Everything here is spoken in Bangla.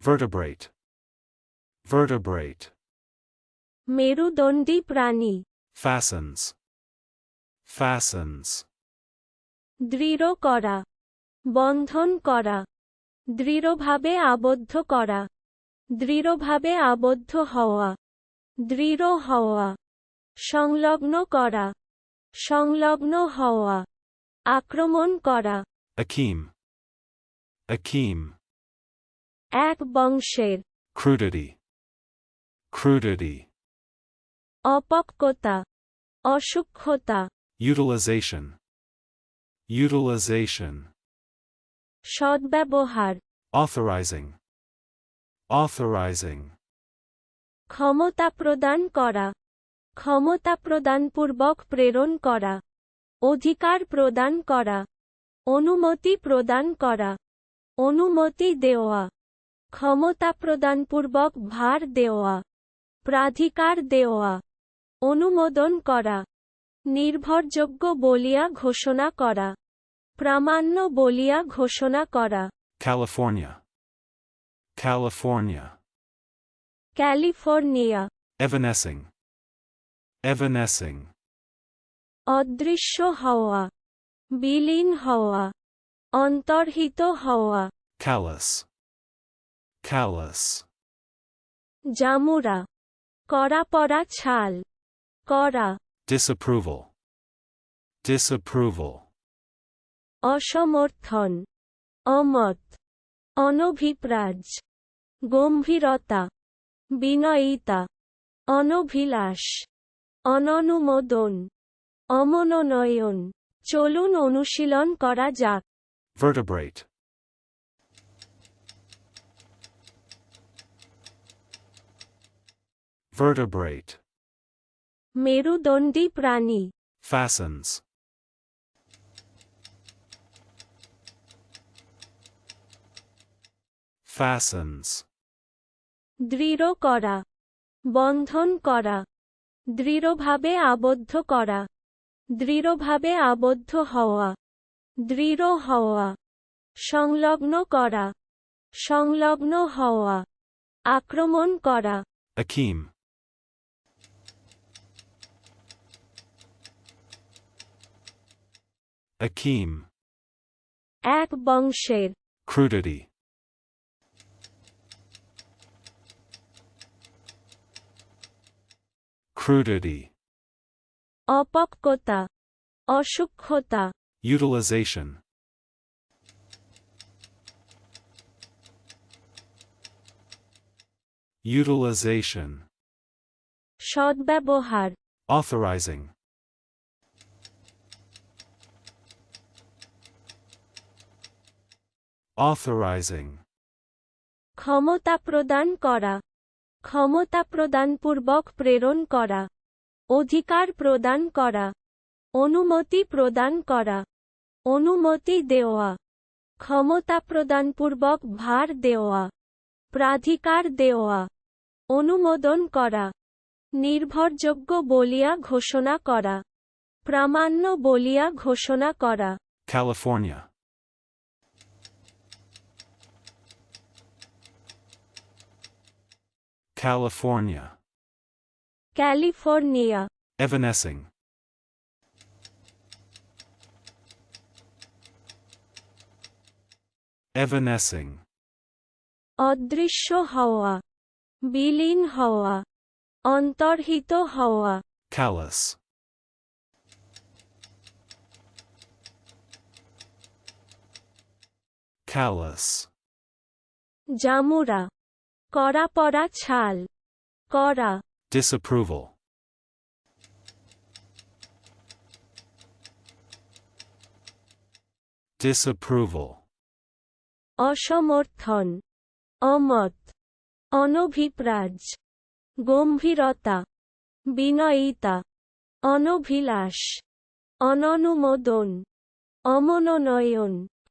vertebrate, vertebrate, মেরুদণ্ডী প্রাণী fastens, fastens, দৃঢ় করা বন্ধন করা দৃঢ়ভাবে আবদ্ধ করা দৃঢ়ভাবে আবদ্ধ হওয়া দৃঢ় হওয়া সংলগ্ন করা সংলগ্ন হওয়া আক্রমণ করা akeem, akeem, এক বংশের crudity, crudity, অপক্কতা অসূক্ষ্মতা utilization, utilization, সদ্ব্যবহার authorizing, authorizing, ক্ষমতা প্রদান করা ক্ষমতা প্রদানপূর্বক প্রেরণ করা অধিকার প্রদান করা অনুমতি প্রদান করা অনুমতি দেওয়া। ক্ষমতা প্রদানপূর্বক ভার দেওয়া প্রাধিকার দেওয়া অনুমোদন করা নির্ভরযোগ্য বলিয়া ঘোষণা করা প্রামাণ্য বলিয়া ঘোষণা করা। California, California, California. Evanescing, evanescing, অদৃশ্য হওয়া বিলীন হওয়া অন্তর্হিত হওয়া। Callous, callous, জামুরা করা পড়া ছাল করা disapproval, disapproval, অসমর্থন অমত অনভিপ্রাজ গম্ভীরতা বিনয়িতা অনভিলাষ অননুমোদন অমনোনয়ন চলুন অনুশীলন করা যাক vertebrate, vertebrate, মেরুদণ্ডী প্রাণী fastens, fastens, দৃঢ় করা বন্ধন করা দৃঢ়ভাবে আবদ্ধ করা দৃঢ়ভাবে আবদ্ধ হওয়া দৃঢ় হওয়া সংলগ্ন করা সংলগ্ন হওয়া আক্রমণ করা akeem, akeem, এক বংশের crudity, crudity, অপক্কতা অসূক্ষ্মতা utilization, utilization, সদ্ব্যবহার authorizing, Authorizing, ক্ষমতা প্রদান করা। ক্ষমতা প্রদানপূর্বক প্রেরণ করা। অধিকার প্রদান করা। অনুমতি প্রদান করা। অনুমতি দেওয়া। ক্ষমতা প্রদানপূর্বক ভার দেওয়া। প্রাধিকার দেওয়া। অনুমোদন করা। নির্ভরযোগ্য বলিয়া ঘোষণা করা। প্রামাণ্য বলিয়া ঘোষণা করা। California, California, California evanescing, evanescing, অদৃশ্য হওয়া বিলীন হওয়া অন্তর্হিত হওয়া callous, callous, জামুরা করা পড়া ছাল। করা disapproval, disapproval, অসমর্থন। অমত। অনভিপ্রাজ। গম্ভীরতা। বিনয়িতা। অনভিলাষ। অননুমোদন। অমনোনয়ন।